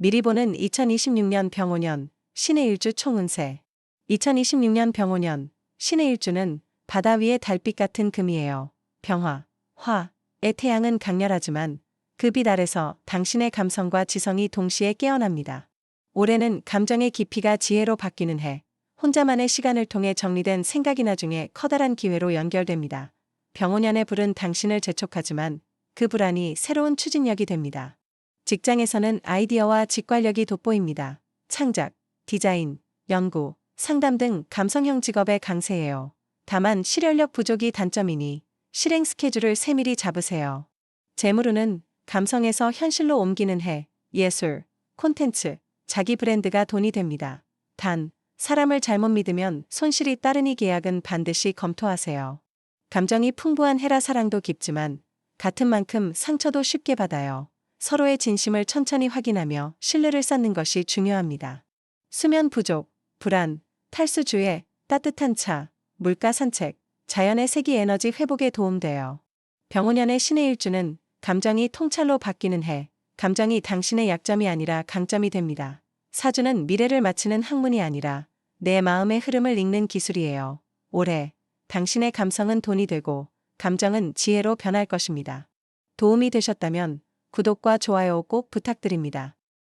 미리 보는 2026년 병오년 신의 일주 총운세. 2026년 병오년 신의 일주는 바다 위의 달빛 같은 금이에요. 병화, 화의 태양은 강렬하지만 그 빛 아래서 당신의 감성과 지성이 동시에 깨어납니다. 올해는 감정의 깊이가 지혜로 바뀌는 해, 혼자만의 시간을 통해 정리된 생각이나 중에 커다란 기회로 연결됩니다. 병오년의 불은 당신을 재촉하지만 그 불안이 새로운 추진력이 됩니다. 직장에서는 아이디어와 직관력이 돋보입니다. 창작, 디자인, 연구, 상담 등 감성형 직업에 강세예요. 다만 실현력 부족이 단점이니 실행 스케줄을 세밀히 잡으세요. 재물운은 감성에서 현실로 옮기는 해, 예술, 콘텐츠, 자기 브랜드가 돈이 됩니다. 단, 사람을 잘못 믿으면 손실이 따르니 계약은 반드시 검토하세요. 감정이 풍부한 해라 사랑도 깊지만 같은 만큼 상처도 쉽게 받아요. 서로의 진심을 천천히 확인하며 신뢰를 쌓는 것이 중요합니다. 수면 부족, 불안, 탈수 주의, 따뜻한 차, 물가 산책, 자연의 세기 에너지 회복에 도움돼요. 병오년의 신의 일주는 감정이 통찰로 바뀌는 해, 감정이 당신의 약점이 아니라 강점이 됩니다. 사주는 미래를 맞추는 학문이 아니라 내 마음의 흐름을 읽는 기술이에요. 올해 당신의 감성은 돈이 되고 감정은 지혜로 변할 것입니다. 도움이 되셨다면 구독과 좋아요 꼭 부탁드립니다.